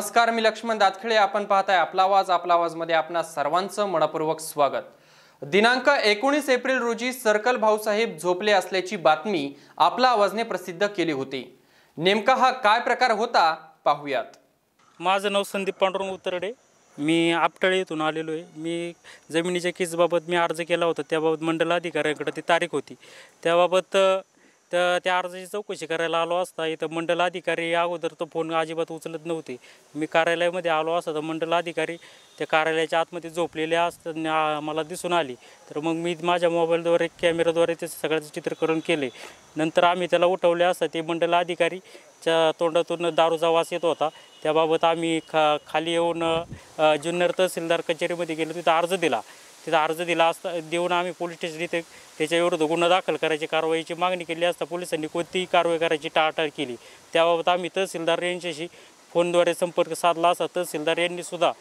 नमस्कार मी लक्ष्मण दातखिळे. आपण पाहताय आपला आवाज आपला आवाजमध्ये आपणा सर्वांचं मनपूर्वक स्वागत. दिनांक एकोणीस एप्रिल रोजी सर्कल भाऊसाहेब झोपले असल्याची बातमी आपला आवाजने प्रसिद्ध केली होती. नेमका हा काय प्रकार होता पाहूयात. माझं नाव संदीप पांडुरंग उतरडे. मी आपटळे येथून आलेलो आहे. मी जमिनीच्या केसबाबत मी अर्ज केला होता. त्याबाबत मंडल अधिकाऱ्यांकडे ती तारीख होती. त्याबाबत तर त्या अर्जाची चौकशी करायला आलो असता इथं मंडल अधिकारी अगोदर तो फोन अजिबात उचलत नव्हते. मी कार्यालयामध्ये आलो असता तर मंडल अधिकारी त्या कार्यालयाच्या आतमध्ये झोपलेले असताना मला दिसून आली. तर मग मी माझ्या मोबाईलद्वारे कॅमेराद्वारे ते सगळ्याचं चित्रीकरण केले. नंतर आम्ही त्याला उठवले असता ते मंडल अधिकारीच्या तोंडातून दारूचा वास येत होता. त्याबाबत आम्ही खा खाली येऊन जुन्नर तहसीलदार कचेरीमध्ये गेलो तिथं अर्ज दिला. तिथं अर्ज दिला असता देऊन आम्ही पोलीस स्टेशन इथे त्याच्याविरुद्ध गुन्हा दाखल करायची कारवाईची मागणी केली असता पोलिसांनी कोणतीही कारवाई करायची टाळाटाळ केली. त्याबाबत आम्ही तहसीलदार यांच्याशी फोनद्वारे संपर्क साधला असता तहसीलदार यांनीसुद्धा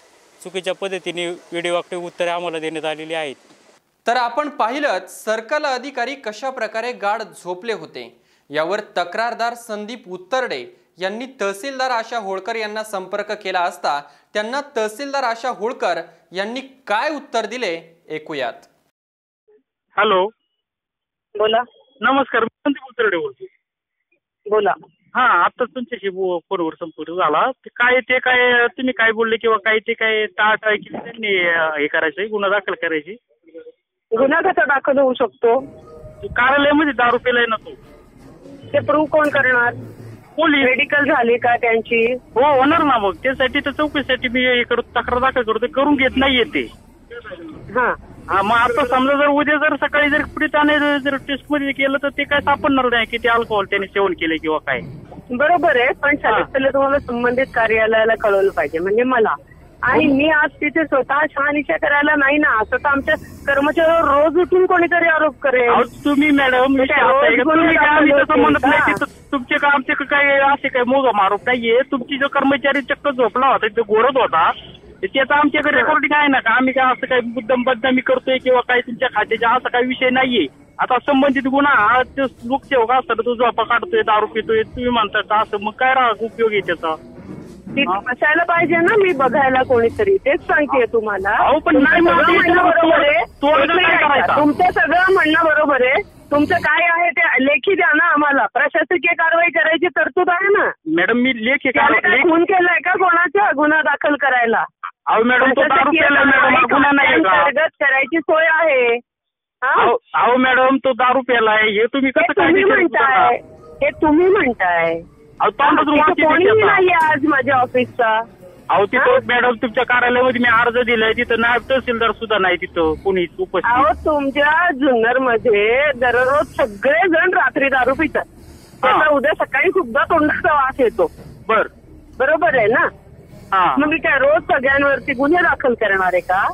चुकीच्या पद्धतीने वेडेवाकडे उत्तरे आम्हाला देण्यात आलेली आहेत. तर आपण पाहिलंच सर्कल अधिकारी कशा प्रकारे गाढ झोपले होते? यावर तक्रारदार संदीप उत्तरडे यांनी तहसीलदार आशा होळकर यांना संपर्क केला असता त्यांना तहसीलदार आशा होळकर यांनी काय उत्तर दिले ऐकूयात. हॅलो. बोला. नमस्कार मी संदीप उतरडे बोलतो बोला. हा आता तुमच्याशी फोनवर संपर्क झाला. ते काय ते काय तुम्ही काय बोलले किंवा काय ते काय टाळटाळ केली त्यांनी हे करायचंय गुन्हा दाखल करायची? गुन्हा कसा दाखल होऊ शकतो? कार्यालयामध्ये दारू पेलाय ना तो. ते प्रूव्ह कोण करणार? पोलीस. मेडिकल झाली का त्यांची? हो होणार ना मग. त्यासाठी तर चौकशीसाठी मी हे करतो तक्रार दाखल करतो. ते करून घेत नाहीये ते. हा. हा मग आता समजा जर उद्या जर सकाळी जर पुढे त्याने जर टेस्टमध्ये केलं तर ते काय सापडणार नाही की ते अल्कोहोल त्याने सेवन केले किंवा काय? बरोबर आहे पण सगळ्यात पहिले तुम्हाला संबंधित कार्यालयाला कळवलं पाहिजे. म्हणजे मला आणि मी आज तिथे स्वतः शहानिशा करायला नाही ना असं तर आमच्या कर्मचाऱ्यावर रोज उठून कोणीतरी आरोप करेल. अहो, तुम्ही मॅडम ते तुम्ही काय आम्ही तसं म्हणत नाही? तिथं तुमचे का आमचे काय असे काय मोगा आरोप नाहीये. तुमची जो कर्मचारी चक्क झोपला होता तो गोरत होता त्याचं आमच्याकडे रेकॉर्डिंग आहे ना का? आम्ही काय असं काही मुद्दम बदनामी करतोय किंवा काही तुमच्या खात्याचा असा काही विषय नाहीये. आता संबंधित गुन्हा हा तो लोकसेवक असताना तो झोपा काढतोय दारू पितोय तुम्ही म्हणता का असं मग काय राहा उपयोग आहे त्याचा? तिथे असायला पाहिजे ना मी बघायला कोणीतरी. तेच सांगतेय तुम्हाला. तुमचं सगळं म्हणणं बरोबर आहे? तुमचं सगळं म्हणणं बरोबर आहे. तुमचं काय आहे ते लेखी द्या ना आम्हाला. प्रशासकीय कारवाई करायची तरतूद आहे ना. मॅडम मी लेख खून केलाय का कोणाचा? गुन्हा दाखल करायला. अहो मॅडम अंतर्गत करायची सोय आहे. हा? अहो मॅडम तो दारू प्यालाय हे तुम्ही कसं तुम्ही म्हणताय? हे तुम्ही म्हणताय. कोणीही आज माझ्या ऑफिसचा अहो तिथं? मॅडम तुमच्या कार्यालयामध्ये मी अर्ज दिलाय तिथं नायब तहसीलदार सुद्धा नाही तिथं कोणी उपस्थित. अहो तुमच्या जुन्नरमध्ये दररोज सगळे जण रात्री दारू पितात. त्याचा उद्या सकाळी सुद्धा तोंडाचा वास येतो. बर. बरोबर आहे ना? हा. मग मी काय रोज सगळ्यांवरती गुन्हे दाखल करणार आहे का?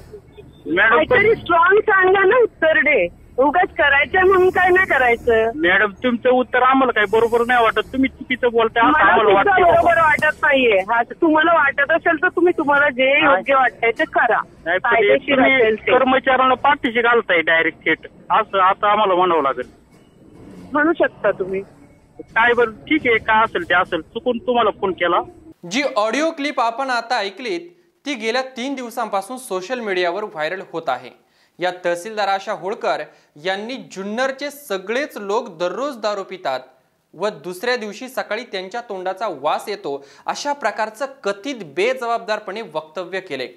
मॅडम काहीतरी पण- स्ट्रॉंग सांगा ना उत्तर दे. उगाच करायचं म्हणून काय नाही करायचं. मॅडम तुमचं उत्तर आम्हाला काही बरोबर नाही वाटत. तुम्ही चुकीचं बोलताय असं मला आम्हाला सुद्धा वाटतं बरोबर वाटत नाहीये. हा तुम्हाला वाटत असेल तर तुम्ही तुम्हाला जे योग्य वाटतंय ते करा. नाही पण हे कायदेशीर तुम्ही असेल ते. कर्मचाऱ्यांना पाठीशी घालताय डायरेक्ट थेट. असं आता आम्हाला म्हणावं लागेल. म्हणू शकता तुम्ही. काय बरं ठीक आहे काय असेल ते असेल. चुकून तुम्हाला फोन केला. जी ऑडिओ क्लिप आपण आता ऐकलीत ती गेल्या तीन दिवसांपासून सोशल मीडियावर व्हायरल होत आहे. या तहसीलदार आशा होळकर यांनी जुन्नरचे सगळेच लोक दररोज दारू पितात व दुसऱ्या दिवशी सकाळी त्यांच्या तोंडाचा वास येतो अशा प्रकारचं कथित बेजबाबदारपणे वक्तव्य केले.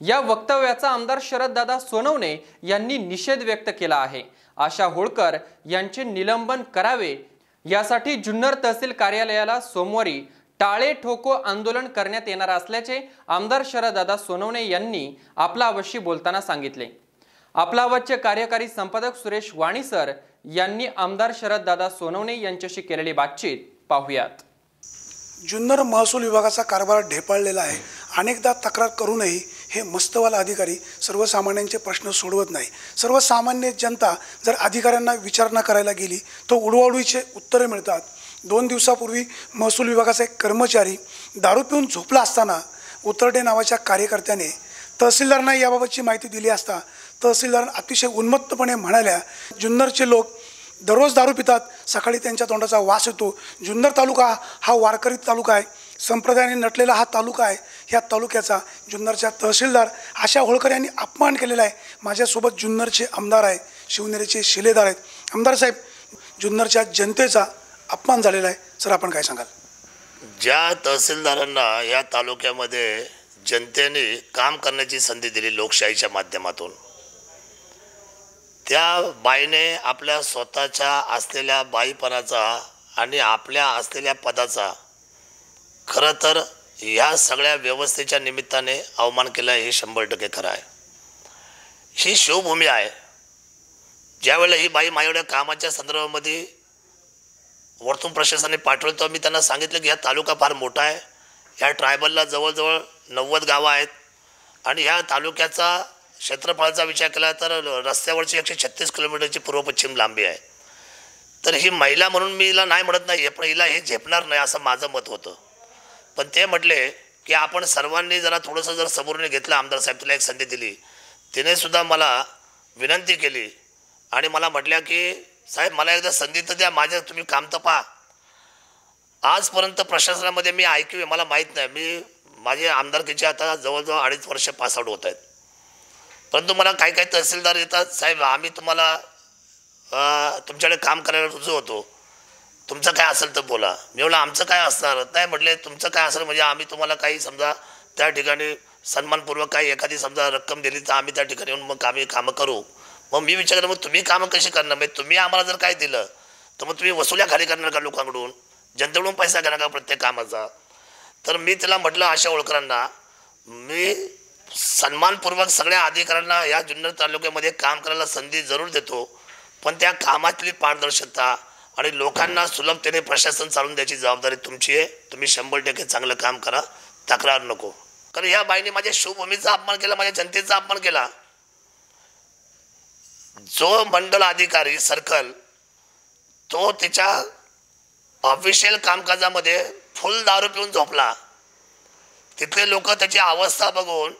या वक्तव्याचा आमदार शरददादा सोनवणे यांनी निषेध व्यक्त केला आहे. आशा होळकर यांचे निलंबन करावे यासाठी जुन्नर तहसील कार्यालयाला सोमवारी टाळे ठोको आंदोलन करण्यात येणार असल्याचे आमदार शरददादा सोनवणे यांनी आपला अवश्य बोलताना सांगितले. आपला आवाजचे कार्यकारी संपादक सुरेश वाणी सर यांनी आमदार शरददादा सोनवणे यांच्याशी केलेली बातचीत. पाहूयात. जुन्नर महसूल विभागाचा कारभार ढेपाळलेला आहे. अनेकदा तक्रार करूनही हे मस्तवाला अधिकारी सर्वसामान्यांचे प्रश्न सोडवत नाही. सर्वसामान्य जनता जर अधिकाऱ्यांना विचारणा करायला गेली तर उडवाउडीचे उत्तरे मिळतात. दोन दिवसापूर्वी महसूल विभागाचा एक कर्मचारी दारू पिऊन झोपला असताना उतरडे नावाच्या कार्यकर्त्याने तहसीलदारांना याबाबतची माहिती दिली असता तहसीलदार अतिशय उन्मत्तपणे म्हणाल्या जुन्नरचे लोक दररोज दारू पितात सकाळी त्यांच्या तोंडाचा वास येतो. जुन्नर तालुका हा वारकरी तालुका आहे. संप्रदायाने नटलेला हा तालुका आहे. ह्या तालुक्याचा जुन्नरच्या तहसीलदार आशा होळकर यांनी अपमान केलेला आहे. माझ्यासोबत जुन्नरचे आमदार आहे. शिवनेरीचे शिलेदार आहेत. आमदार साहेब जुन्नरच्या जनतेचा अपमान झालेला आहे. सर आपण काय सांगाल? ज्या तहसीलदारांना या तालुक्यामध्ये जनतेने काम करण्याची संधी दिली लोकशाहीच्या माध्यमातून त्या बाईने आपल्या स्वतःच्या असलेल्या बाईपणाचा आणि आपल्या असलेल्या पदाचा खरं तर ह्या सगळ्या व्यवस्थेच्या निमित्ताने अवमान केला हे शंभर टक्के खरं आहे. ही शिवभूमी आहे. ज्यावेळेला ही बाई माझ्या कामाच्या संदर्भामध्ये वरतून प्रशासनाने पाठवलं तेव्हा मी त्यांना सांगितलं की हा तालुका फार मोठा आहे. ह्या ट्रायबलला जवळजवळ नव्वद गावं आहेत. आणि ह्या तालुक्याचा क्षेत्रफळाचा विचार केला तर रस्त्यावरची एकशे छत्तीस किलोमीटरची पूर्व पश्चिम लांबी आहे. तर ही महिला म्हणून मी हिला नाही म्हणत नाही पण हिला हे झेपणार नाही असं माझं मत होतं. पण ते म्हटले की आपण सर्वांनी जरा थोडंसं जर समोरून घेतलं आमदार साहेब तुला एक संधी दिली. तिने सुद्धा मला विनंती केली आणि मला म्हटल्या की साहेब मला एकदा संधी तर द्या माझ्या तुम्ही काम तर पहा. आजपर्यंत प्रशासनामध्ये मी ऐकू मला माहीत नाही. मी माझे आमदारकीचे आता जवळजवळ अडीच वर्ष पासआउट होत आहेत. परंतु मला काही काही तहसीलदार येतात साहेब आम्ही तुम्हाला तुमच्याकडे काम करायला रुजू होतो. तुमचं काय असेल तर बोला. मी म्हणलं आमचं काय असणार? नाही म्हटले तुमचं काय असेल म्हणजे आम्ही तुम्हाला काही समजा त्या ठिकाणी सन्मानपूर्वक काही एखादी समजा रक्कम दिली तर आम्ही त्या ठिकाणी येऊन मग आम्ही कामं करू. मग मी विचार मग तुम्ही कामं कशी करणार? म्हणजे तुम्ही आम्हाला जर काय दिलं तर मग तुम्ही वसुल्या खाली करणार का लोकांकडून? जनतेकडून पैसा घेणार का प्रत्येक कामाचा? तर मी तिला म्हटलं अशा ओळखरांना मी सन्मानपूर्वक सगळ्या अधिकाऱ्यांना या जुन्नर तालुक्यामध्ये काम करायला संधी जरूर देतो. पण त्या कामातली पारदर्शकता आणि लोकांना सुलभतेने प्रशासन चालून द्यायची जबाबदारी तुमची आहे. तुम्ही शंभर टक्के चांगलं काम करा. तक्रार नको. कारण ह्या बाईने माझ्या शिवभूमीचा अपमान केला माझ्या जनतेचा अपमान केला. जो मंडल अधिकारी सर्कल तो तिच्या ऑफिशियल कामकाजामध्ये फुल दारू पिऊन झोपला. तिथले लोक त्याची अवस्था बघून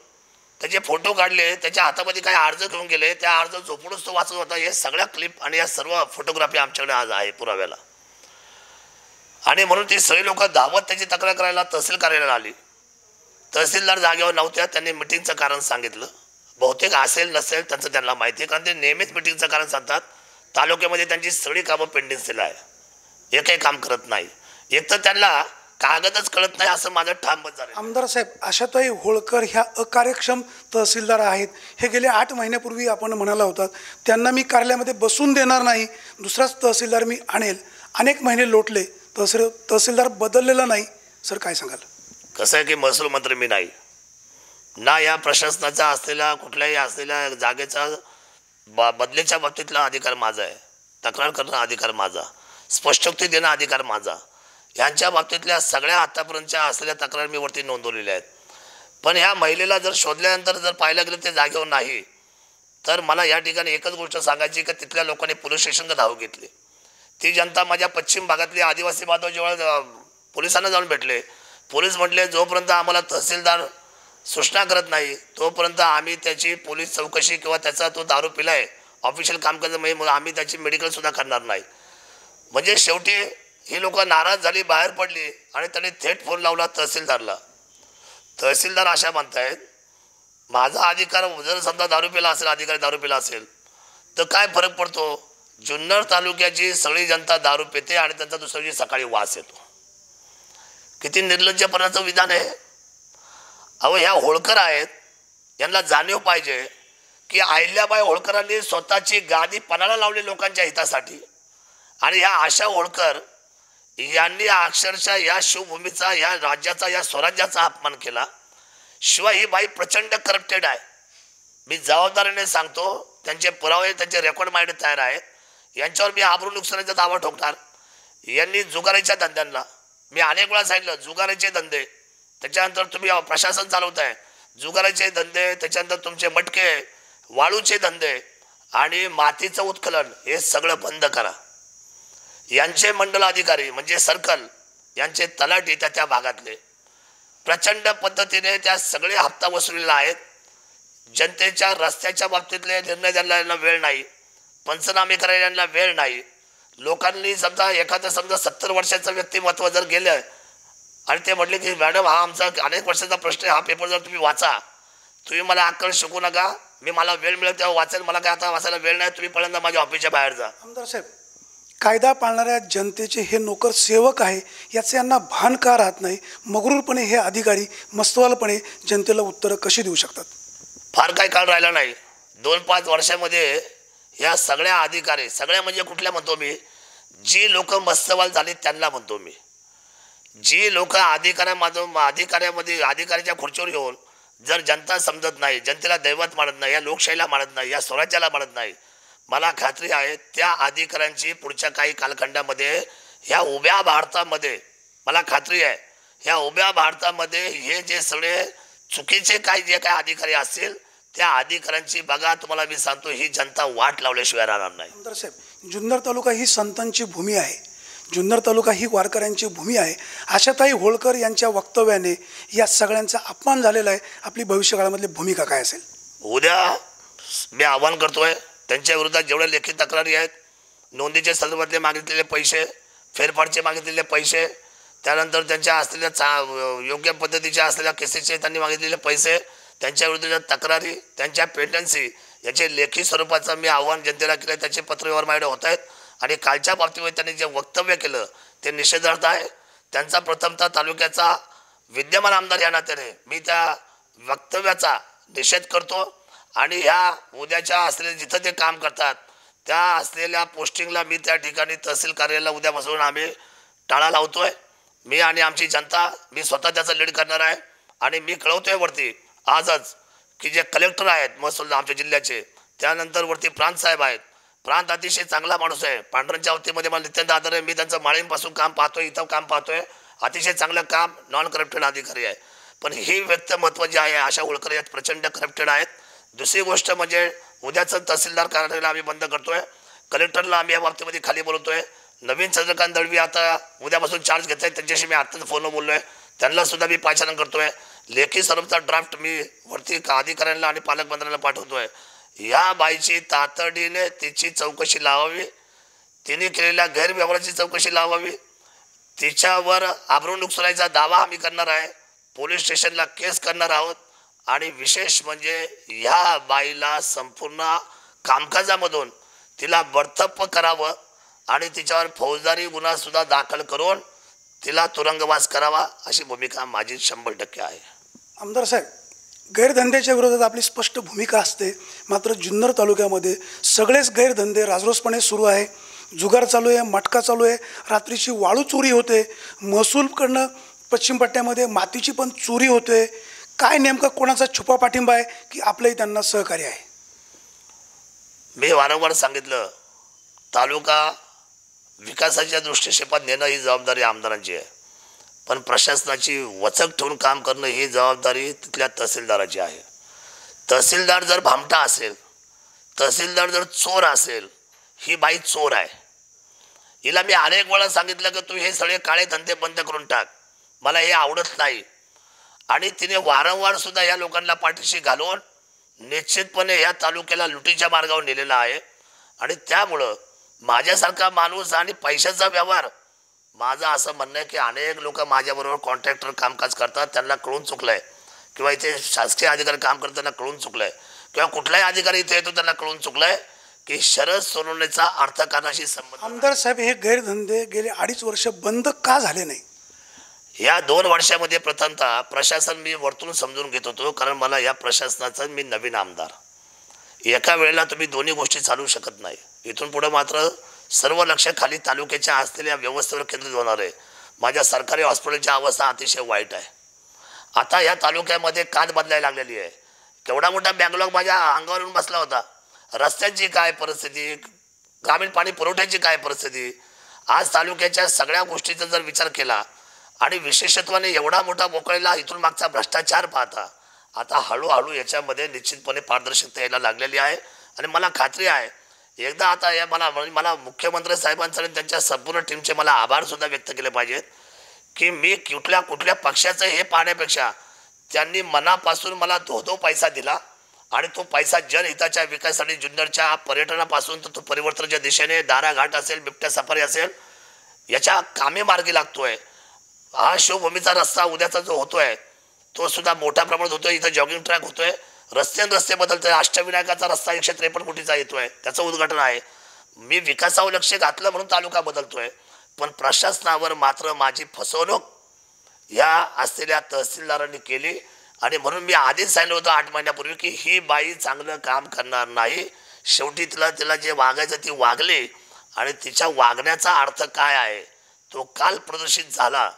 त्याचे फोटो काढले त्याच्या हातामध्ये काही अर्ज घेऊन गेले त्या अर्ज झोपूनच तो वाचत होता. हे सगळ्या क्लिप आणि या सर्व फोटोग्राफी आमच्याकडे आज आहे पुराव्याला. आणि म्हणून ती सगळी लोक धावत त्याची तक्रार करायला तहसील कार्यालयाला आली. तहसीलदार जागेवर नव्हत्या त्यांनी मिटिंगचं कारण सांगितलं. बहुतेक असेल नसेल त्यांचं त्यांना माहिती आहे. कारण ते नेहमीच मिटिंगचं कारण सांगतात. तालुक्यामध्ये त्यांची सगळी कामं पेंडिंग आहे. एकही काम करत नाही. एक तर त्यांना कागदच कळत नाही असं माझं ठाम झालं आमदार साहेब आशाताई होळकर ह्या अकार्यक्षम तहसीलदार आहेत. हे गेले आठ महिन्यापूर्वी आपण म्हणाला होता त्यांना मी कार्यालयामध्ये बसून देणार नाही दुसराच तहसीलदार मी आणेल. अनेक महिने लोटले तहसील तहसीलदार बदललेला नाही. सर काय सांगाल? कसं आहे की महसूल मंत्री मी नाही. ना या प्रशासनाचा असलेला कुठल्याही असलेल्या जागेचा ब बदलीच्या बाबतीतला अधिकार माझा आहे. तक्रार करणं अधिकार माझा. स्पष्टोक्ती देणं अधिकार माझा. ह्यांच्या बाबतीतल्या सगळ्या आतापर्यंतच्या असलेल्या तक्रार मी वरती नोंदवलेल्या आहेत. पण ह्या महिलेला जर शोधल्यानंतर जर पाहिलं गेलं ते जागेवर नाही तर मला या ठिकाणी एकच गोष्ट सांगायची की तिथल्या लोकांनी पोलीस स्टेशनला धाव घेतली. ती जनता माझ्या पश्चिम भागातली आदिवासी बांधव जेव्हा पोलिसांना जाऊन भेटले पोलीस म्हटले जोपर्यंत आम्हाला तहसीलदार सूचना करत नाही तोपर्यंत आम्ही त्याची पोलीस चौकशी किंवा त्याचा तो दारू पिलाय ऑफिशियल काम करत म्हणजे आम्ही त्याची मेडिकलसुद्धा करणार नाही. म्हणजे शेवटी ही लोक नाराज झाली बाहेर पडली आणि त्यांनी थेट फोन लावला तहसीलदारला. तहसीलदार अशा म्हणतायत माझा अधिकार जर समजा दारू पिला असेल अधिकारी दारू पिला असेल तर काय फरक पडतो? जुन्नर तालुक्याची सगळी जनता दारू पिते आणि त्यांचा दुसऱ्या दिवशी सकाळी वास येतो. किती निर्लज्जपणाचं विधान आहे. अहो ह्या होळकर आहेत यांना जाणीव पाहिजे की अहिल्याबाई होळकरांनी स्वतःची गादी पणाला लावली लोकांच्या हितासाठी. आणि ह्या आशा होळकर यांनी अक्षरशः या शिवभूमीचा या राज्याचा या स्वराज्याचा अपमान केला. शिवाय ही बाई प्रचंड करप्टेड आहे. मी जबाबदारीने सांगतो त्यांचे पुरावे त्यांचे रेकॉर्ड माझ्याकडे तयार आहेत. यांच्यावर मी आबरू नुकसानीचा दावा ठोकणार. यांनी जुगारीच्या धंद्यांना मी अनेक वेळा सांगितलं जुगारीचे धंदे त्याच्यानंतर तुम्ही प्रशासन चालवताय. जुगाराचे धंदे त्याच्यानंतर तुमचे मटके वाळूचे धंदे आणि मातीचं उत्खलन हे सगळं बंद करा. यांचे मंडल अधिकारी म्हणजे सर्कल यांचे तलाठी त्या त्या भागातले. प्रचंड पद्धतीने त्या सगळे हप्ता वसुलीला आहेत. जनतेच्या रस्त्याच्या बाबतीतले निर्णय द्यायला यांना वेळ नाही. पंचनामे करायला यांना वेळ नाही. लोकांनी समजा एखादं समजा सत्तर वर्षाचं व्यक्तिमत्व जर गेलं आणि ते म्हटले की मॅडम हा आमचा अनेक वर्षाचा प्रश्न आहे. हा पेपर जर तुम्ही वाचा तुम्ही मला अक्कल शिकू नका. मी मला वेळ मिळेल तेव्हा वाचेल. मला काय आता वाचायला वेळ नाही. तुम्ही पहिल्यांदा माझ्या ऑफिसच्या बाहेर जा. आमदार साहेब कायदा पाळणाऱ्या जनतेचे हे नोकर सेवक आहे याचं यांना भान का राहत नाही? मगरूरपणे हे अधिकारी मस्तवालपणे जनतेला उत्तरं कशी देऊ शकतात? फार काही काळ राहिला नाही. दोन पाच वर्षामध्ये या सगळ्या अधिकारी सगळ्या म्हणजे कुठल्या म्हणतो मी? जी लोक मस्तवाल झाली त्यांना म्हणतो मी. जी लोक अधिकाऱ्यामधून अधिकाऱ्यामध्ये अधिकाऱ्याच्या खुर्चीवर येऊन जर जनता समजत नाही जनतेला दैवत मानत नाही या लोकशाहीला मानत नाही या स्वराज्याला मानत नाही मला खात्री आहे त्या अधिकाऱ्यांची पुढच्या काही कालखंडामध्ये ह्या उभ्या भारतामध्ये मला खात्री आहे ह्या उभ्या भारतामध्ये हे जे सगळे चुकीचे काही जे काही अधिकारी असतील त्या अधिकाऱ्यांची बघा तुम्हाला मी सांगतो ही जनता वाट लावल्याशिवाय राहणार नाही. आमदार साहेब जुन्नर तालुका ही संतांची भूमी आहे. जुन्नर तालुका ही वारकऱ्यांची भूमी आहे. आशाताई होळकर यांच्या वक्तव्याने या सगळ्यांचा अपमान झालेला आहे. आपली भविष्यकाळामधली भूमिका काय असेल? उद्या मी आवाहन करतोय त्यांच्या विरोधात जेवढ्या लेखी तक्रारी आहेत नोंदीच्या संदर्भातले मागितलेले पैसे फेरफारचे मागितलेले पैसे त्यानंतर त्यांच्या असलेल्या चा योग्य पद्धतीच्या असलेल्या केसेसचे त्यांनी मागितलेले पैसे त्यांच्या विरुद्धच्या तक्रारी त्यांच्या पेटन्सी याचे लेखी स्वरूपाचं मी आव्हान जनतेला केलं त्याचे पत्र व्यवहार माझ्याकडे होत आहेत. आणि कालच्या बाबतीमध्ये त्यांनी जे वक्तव्य केलं ते निषेधार्थ आहे. त्यांचा प्रथमतः तालुक्याचा विद्यमान आमदार या नात्याने मी त्या वक्तव्याचा निषेध करतो. आणि ह्या उद्याच्या असलेल्या जिथं ते काम करतात त्या असलेल्या पोस्टिंगला मी त्या ठिकाणी तहसील कार्यालयाला उद्या बसवून आम्ही टाळा लावतोय. मी आणि आमची जनता मी स्वतः त्याचं लीड करणार आहे आणि मी कळवतोय वरती आजच की जे कलेक्टर आहेत महसूल आमच्या जिल्ह्याचे त्यानंतर वरती प्रांत साहेब आहेत. प्रांत अतिशय चांगला माणूस आहे. पांढऱ्यांच्या बाबतीमध्ये मला नित्यंत आदर आहे. मी त्यांचं माळींपासून काम पाहतोय इथं काम पाहतोय. अतिशय चांगलं काम नॉन करप्टेड अधिकारी आहे. पण ही व्यक्तिमत्व जे आहे आशा होळकर यात प्रचंड करप्टेड आहेत. दुसरी गोष्ट म्हणजे उद्याचं तहसीलदार कार्यालयाला आम्ही बंद करतोय. कलेक्टरला आम्ही या बाबतीमध्ये खाली बोलवतोय नवीन चंद्रकांत दळवी आता उद्यापासून चार्ज घेत आहेत त्यांच्याशी मी आत्ताच फोनवर बोललो त्यांना सुद्धा मी पाचारण करतोय. लेखी स्वरूपचा ड्राफ्ट मी वरती अधिकाऱ्यांना आणि पालकमंत्र्यांना पाठवतोय. या बाईची तातडीने तिची चौकशी लावावी. तिने केलेल्या गैरव्यवहाराची चौकशी लावावी. तिच्यावर आबरून नुकसानाचा दावा आम्ही करणार आहे. पोलीस स्टेशनला केस करणार आहोत. आणि विशेष म्हणजे ह्या बाईला संपूर्ण कामकाजामधून तिला बडतप्प करावं आणि तिच्यावर फौजदारी गुन्हासुद्धा दाखल करून तिला तुरुंगवास करावा अशी भूमिका माझी शंभर टक्के आहे. आमदार साहेब गैरधंद्याच्या विरोधात आपली स्पष्ट भूमिका असते. मात्र जुन्नर तालुक्यामध्ये सगळेच गैरधंदे राजरोसपणे सुरू आहे. जुगार चालू आहे मटका चालू आहे. रात्रीची वाळू चोरी होते. महसूलकडनं पश्चिम पट्ट्यामध्ये मातीची पण चोरी होते. काय नेमकं कोणाचा छुपा पाठिंबा आहे की आपलंही त्यांना सहकार्य आहे? मी वारंवार सांगितलं तालुका विकासाच्या दृष्टिक्षेपात नेणं ही जबाबदारी आमदारांची आहे. पण प्रशासनाची वचक ठेवून काम करणं ही जबाबदारी तिथल्या तहसीलदाराची आहे. तहसीलदार जर भामटा असेल तहसीलदार जर चोर असेल ही बाई चोर आहे. हिला मी अनेक वेळा सांगितलं की तू हे सगळे काळे धंदे बंद करून टाक. मला हे आवडत नाही. आणि तिने वारंवार सुद्धा या लोकांना पाठीशी घालून निश्चितपणे या तालुक्याला लुटीच्या मार्गावर नेलेला आहे. आणि त्यामुळं माझ्यासारखा माणूस आणि पैशाचा व्यवहार माझं असं म्हणणं आहे की अनेक लोक माझ्याबरोबर कॉन्ट्रॅक्टर कामकाज करतात त्यांना कळून चुकलं आहे किंवा इथे शासकीय अधिकारी काम करताना कळून चुकलं आहे किंवा कुठलाही अधिकारी इथे येतो त्यांना कळून चुकलं आहे की शरद सोनवणेचा अर्थकारणाशी संबंध आमदार साहेब हे गैरधंदे गेले अडीच वर्ष बंद का झाले नाही या दोन वर्षामध्ये प्रथमतः प्रशासन मी वरतून समजून घेत होतो कारण मला या प्रशासनाचा मी नवीन आमदार. एका वेळेला तुम्ही दोन्ही गोष्टी चालू शकत नाही. इथून पुढं मात्र सर्व लक्ष खाली तालुक्याच्या असलेल्या व्यवस्थेवर केंद्रित होणार आहे. माझ्या सरकारी हॉस्पिटलची अवस्था अतिशय वाईट आहे. आता या तालुक्यामध्ये कात बदलायला लागलेली आहे. केवढा मोठा बॅकलॉग माझ्या अंगावरून बसला होता. रस्त्यांची काय परिस्थिती ग्रामीण पाणी पुरवठ्याची काय परिस्थिती? आज तालुक्याच्या सगळ्या गोष्टीचा जर विचार केला आणि विशेषत्वाने एवढा मोठा मोकळेला इथून मागचा भ्रष्टाचार पाहता आता हळूहळू याच्यामध्ये निश्चितपणे पारदर्शकता यायला लागलेली आहे. आणि मला खात्री आहे एकदा आता या मला म्हणजे मला मुख्यमंत्री साहेबांचं आणि त्यांच्या संपूर्ण टीमचे मला आभारसुद्धा व्यक्त केले पाहिजेत की मी कुठल्या कुठल्या पक्षाचं हे पाहण्यापेक्षा त्यांनी मनापासून मला धो धो पैसा दिला आणि तो पैसा जनहिताच्या विकासासाठी जुन्नरच्या पर्यटनापासून तर तो परिवर्तनाच्या दिशेने दाराघाट असेल बिबट्या सफारी असेल याच्या कामे मार्गी लागतोय. हा शिवभूमीचा रस्ता उद्याचा जो होतोय तो सुद्धा मोठ्या प्रमाणात होतोय. इथं जॉगिंग ट्रॅक होतोय. रस्ते रस्ते बदलतोय. अष्टविनायकाचा रस्ता एकशे त्रेपन्न कोटीचा येतोय. त्याचं उद्घाटन आहे. मी विकासावर लक्ष घातलं म्हणून तालुका बदलतोय. पण प्रशासनावर मात्र माझी फसवणूक या असलेल्या तहसीलदारांनी केली. आणि म्हणून मी आधीच सांगितलं होतं आठ महिन्यापूर्वी की ही बाई चांगलं काम करणार नाही. शेवटी तिला तिला जे वागायचं ती वागली. आणि तिच्या वागण्याचा अर्थ काय आहे? तो काल प्रदर्शित झाला.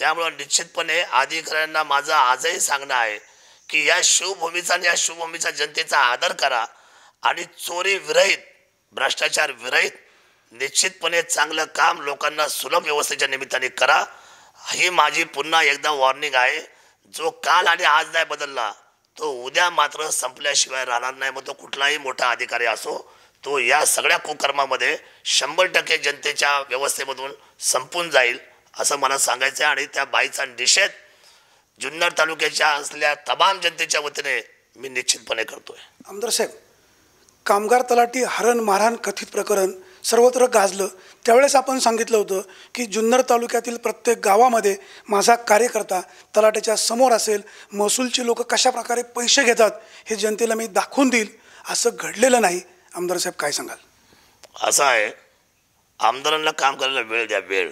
त्यामुळं निश्चितपणे अधिकाऱ्यांना माझं आजही सांगणं आहे की या शिवभूमीचा आणि या शिवभूमीच्या जनतेचा आदर करा आणि चोरी विरहित भ्रष्टाचार विरहित निश्चितपणे चांगलं काम लोकांना सुलभ व्यवस्थेच्या निमित्ताने करा. ही माझी पुन्हा एकदा वॉर्निंग आहे. जो काल आणि आज नाही बदलला तो उद्या मात्र संपल्याशिवाय राहणार नाही. मग तो कुठलाही मोठा अधिकारी असो तो या सगळ्या कुकर्मामध्ये शंभर टक्के जनतेच्या व्यवस्थेमधून संपून जाईल. असं मला सांगायचं आहे आणि त्या बाईचा निषेध जुन्नर तालुक्याच्या असलेल्या तमाम जनतेच्या वतीने मी निश्चितपणे करतोय. आमदार साहेब कामगार तलाठी हरण मारहाण कथित प्रकरण सर्वत्र गाजलं. त्यावेळेस आपण सांगितलं होतं की जुन्नर तालुक्यातील प्रत्येक गावामध्ये माझा कार्यकर्ता तलाट्याच्या समोर असेल. महसूलची लोक कशा प्रकारे पैसे घेतात हे जनतेला मी दाखवून देईल. असं घडलेलं नाही. आमदार साहेब काय सांगाल? असं आहे. आमदारांना काम करायला वेळ द्या वेळ.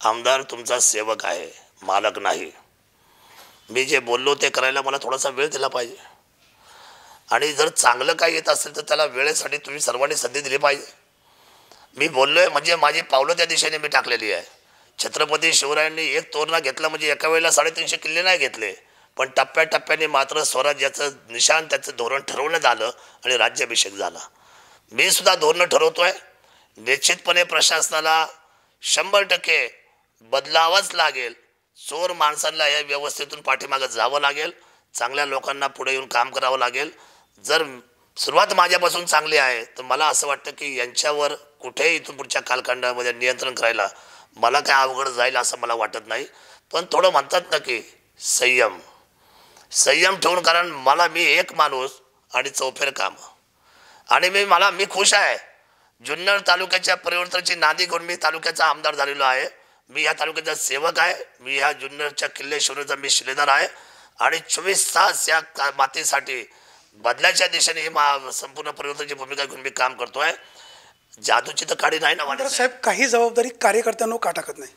आमदार तुमचा सेवक आहे मालक नाही. मी जे बोललो ते करायला मला थोडासा वेळ दिला पाहिजे. आणि जर चांगलं काय येत असेल तर त्याला वेळेसाठी तुम्ही सर्वांनी संधी दिली पाहिजे. मी बोललो आहे म्हणजे माझी पावलं त्या दिशेने मी टाकलेली आहे. छत्रपती शिवरायांनी एक तोरणा घेतला म्हणजे एका वेळेला साडेतीनशे किल्ले नाही घेतले पण टप्प्याटप्प्याने मात्र स्वराज्याचं निशाण त्याचं धोरण ठरवण्यात आलं आणि राज्याभिषेक झाला. मी सुद्धा धोरणं ठरवतो आहे निश्चितपणे प्रशासनाला शंभर टक्के बदलावंच लागेल. चोर माणसांना या व्यवस्थेतून पाठीमागं जावं लागेल. चांगल्या लोकांना पुढे येऊन काम करावं लागेल. जर सुरुवात माझ्यापासून चांगली आहे तर मला असं वाटतं की यांच्यावर कुठेही इथून पुढच्या कालखंडामध्ये नियंत्रण करायला मला काय अवघड जाईल असं मला वाटत नाही. पण थोडं म्हणतात ना की संयम. संयम ठेवून कारण मला मी एक माणूस आणि चौफेर काम. आणि मी मला मी खुश आहे. जुन्नर तालुक्याच्या परिवर्तनाची नांदी घेऊन मी तालुक्याचा आमदार झालेलो आहे. मी या तालुक्याचा सेवक आहे. मी ह्या जुन्नरच्या किल्ले शिवण्याचा मी शिलेदार आहे. आणि चोवीस तास या मातेसाठी बदलाच्या दिशेने ही मा संपूर्ण परिवर्तनाची भूमिका घेऊन मी काम करतोय. जादूची तर काडी नाही ना साहेब काही जबाबदारी कार्यकर्त्यांना का टाकत नाही?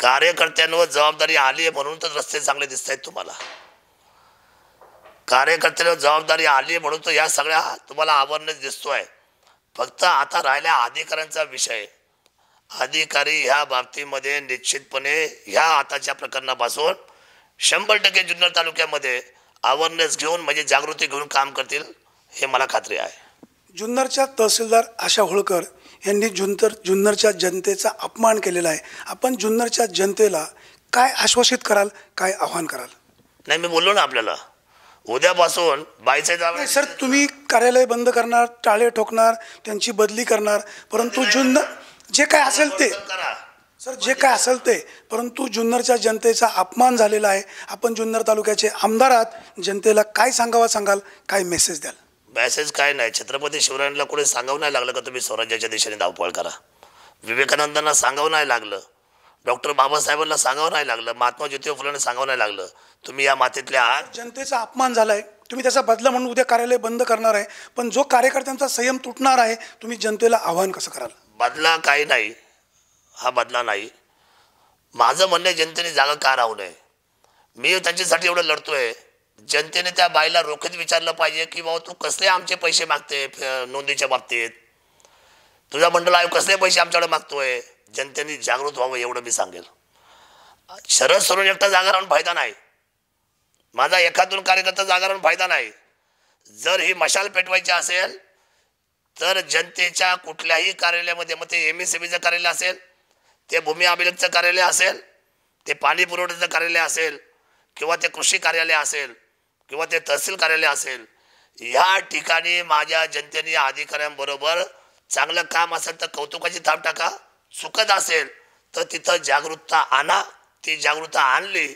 कार्यकर्त्यांवर जबाबदारी आली आहे म्हणून तर रस्ते चांगले दिसत आहेत तुम्हाला. कार्यकर्त्यांवर जबाबदारी आली आहे म्हणून तर या सगळ्या तुम्हाला आवरणच दिसतोय. फक्त आता राहिल्या अधिकाऱ्यांचा विषय. अधिकारी ह्या बाबतीमध्ये निश्चितपणे ह्या आताच्या प्रकरणापासून शंभर टक्के जुन्नर तालुक्यामध्ये अवेअरनेस घेऊन म्हणजे जागृती घेऊन काम करतील हे मला खात्री आहे. जुन्नरच्या तहसीलदार आशा होळकर यांनी जुन्नर जुन्नरच्या जनतेचा अपमान केलेला आहे. आपण जुन्नरच्या जनतेला काय आश्वासित कराल काय आव्हान कराल? नाही मी बोललो ना आपल्याला. उद्यापासून बाईचे नाही सर तुम्ही कार्यालय बंद करणार टाळे ठोकणार त्यांची बदली करणार परंतु जुन्नर जे काय असेल ते. करा. सर जे काय असेल ते. परंतु जुन्नरच्या जनतेचा अपमान झालेला आहे. आपण जुन्नर तालुक्याचे आमदार आहात. जनतेला काय सांगावं सांगाल काय मेसेज द्याल? मेसेज काय नाही. छत्रपती शिवरायांना कोणी सांगावं नाही लागलं का तुम्ही स्वराज्याच्या दिशेने धावपळ करा? विवेकानंदांना सांगावं नाही लागलं. डॉक्टर बाबासाहेबांना सांगावं नाही लागलं. महात्मा ज्योतिबा फुलांना सांगावं नाही लागलं. तुम्ही या मातीतल्या आहात. जनतेचा अपमान झाला आहे तुम्ही त्याचा बदला म्हणून उद्या कार्यालय बंद करणार आहे. पण जो कार्यकर्त्यांचा संयम तुटणार आहे तुम्ही जनतेला आव्हान कसं कराल? बदला काही नाही. हा बदला नाही. माझं म्हणणं आहे जनतेने जागा का राहू नये? मी त्यांच्यासाठी एवढं लढतोय. जनतेने त्या बाईला रोखीत विचारलं पाहिजे की बाबा तू कसले आमचे पैसे मागते नोंदीच्या बाबतीत? तुझा मंडळ आयोग कसले पैसे आमच्याकडे मागतोय? जनतेने जागृत व्हावं एवढं मी सांगेल. शरद सरोज एकटा जागा राहून फायदा नाही. माझा एखादून कार्यकर्ता जागा राहून फायदा नाही. जर ही मशाल पेटवायची असेल तर जनतेच्या कुठल्याही कार्यालयामध्ये मग ते एम एस कार्यालय असेल ते भूमी अभिलेखचं कार्यालय असेल ते पाणी पुरवठ्याचं कार्यालय असेल किंवा ते कृषी कार्यालय असेल किंवा ते तहसील कार्यालय असेल या ठिकाणी माझ्या जनतेने या अधिकाऱ्यांबरोबर चांगलं काम असेल तर कौतुकाची थाप टाका. चुकत असेल तर तिथं जागरूकता आणा. ती जागरूकता आणली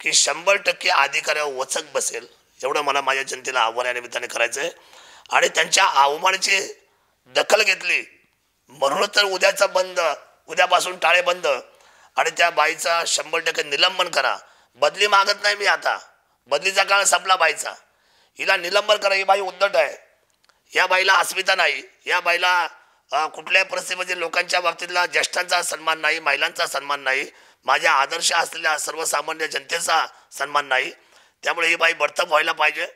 की शंभर टक्के अधिकाऱ्यावर वचक बसेल. एवढं मला माझ्या जनतेला आव्हान या निमित्ताने करायचं आहे आणि त्यांच्या अवमानाची दखल घेतली. म्हणून तर उद्याचा बंद उद्यापासून टाळे बंद. आणि त्या बाईचा शंभर टक्के निलंबन करा. बदली मागत नाही मी आता. बदलीचा काळ संपला बाईचा. हिला निलंबन करा ही बाई उद्धट आहे. या बाईला अस्मिता नाही. या बाईला कुठल्याही परिस्थितीमध्ये लोकांच्या बाबतीतला ज्येष्ठांचा सन्मान नाही महिलांचा सन्मान नाही. माझ्या आदर्श असलेल्या सर्वसामान्य जनतेचा सन्मान नाही. त्यामुळे ही बाई बडतप व्हायला पाहिजे.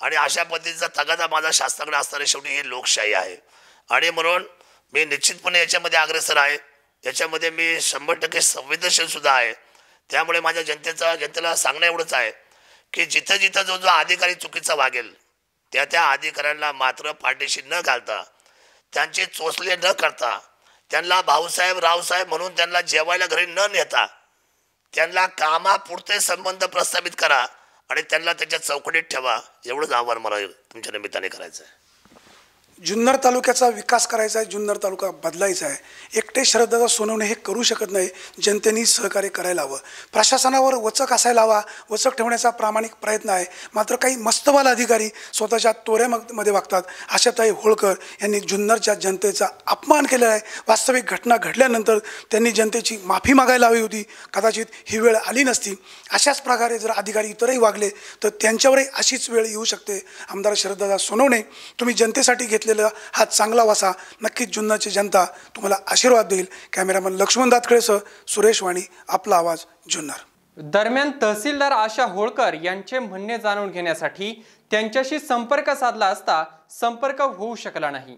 आणि अशा पद्धतीचा तगादा माझा शास्त्राकडे असणारी शेवटी ही लोकशाही आहे. आणि म्हणून मी निश्चितपणे याच्यामध्ये अग्रेसर आहे. याच्यामध्ये मी शंभर टक्के संवेदनशील सुद्धा आहे. त्यामुळे माझ्या जनतेचा जनतेला सांगणं एवढंच आहे की जिथं जिथं जो जो अधिकारी चुकीचा वागेल त्या त्या अधिकाऱ्यांना मात्र पाठीशी न घालता त्यांचे चोचले न करता त्यांना भाऊसाहेब रावसाहेब म्हणून त्यांना जेवायला घरी न नेता त्यांना कामापुरते संबंध प्रस्थापित करा आणि त्यांना त्याच्या चौकटीत ठेवा. एवढंच आव्हान मला तुमच्या निमित्ताने करायचं आहे जुन्नर तालुक्याचा विकास करायचा आहे जुन्नर तालुका बदलायचा आहे. एकटे शरददादा सोनवणे हे करू शकत नाही जनतेने सहकार्य करायला हवं. प्रशासनावर वचक असायला हवा वचक ठेवण्याचा प्रामाणिक प्रयत्न आहे. मात्र काही मस्तवाल अधिकारी स्वतःच्या तोऱ्यामध्ये वागतात. आशाताई होळकर यांनी जुन्नरच्या जनतेचा अपमान केलेला आहे. वास्तविक घटना घडल्यानंतर त्यांनी जनतेची माफी मागायला हवी होती. कदाचित ही वेळ आली नसती. अशाच प्रकारे जर अधिकारी इतरही वागले तर त्यांच्यावरही अशीच वेळ येऊ शकते. आमदार शरददादा सोनवणे तुम्ही जनतेसाठी घेतले घेतलेला हा चांगला वासा नक्कीच जुन्नरची जनता तुम्हाला आशीर्वाद देईल. कॅमेरामन लक्ष्मण दातखेळेसह सुरेश वाणी आपला आवाज जुन्नर. दरम्यान तहसीलदार आशा होळकर यांचे म्हणणे जाणून घेण्यासाठी त्यांच्याशी संपर्क साधला असता संपर्क होऊ शकला नाही.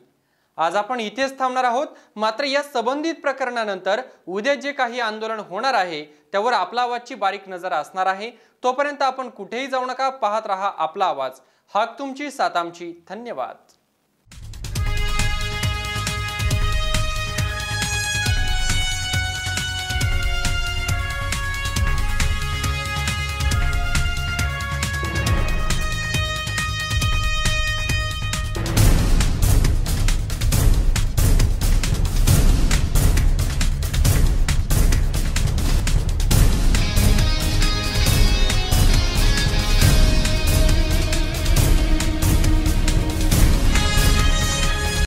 आज आपण इथेच थांबणार आहोत. मात्र या संबंधित प्रकरणानंतर उद्या जे काही आंदोलन होणार आहे त्यावर आपला आवाजची बारीक नजर असणार आहे. तोपर्यंत आपण कुठेही जाऊ नका पाहत रहा आपला आवाज. हाक तुमची सातामची धन्यवाद.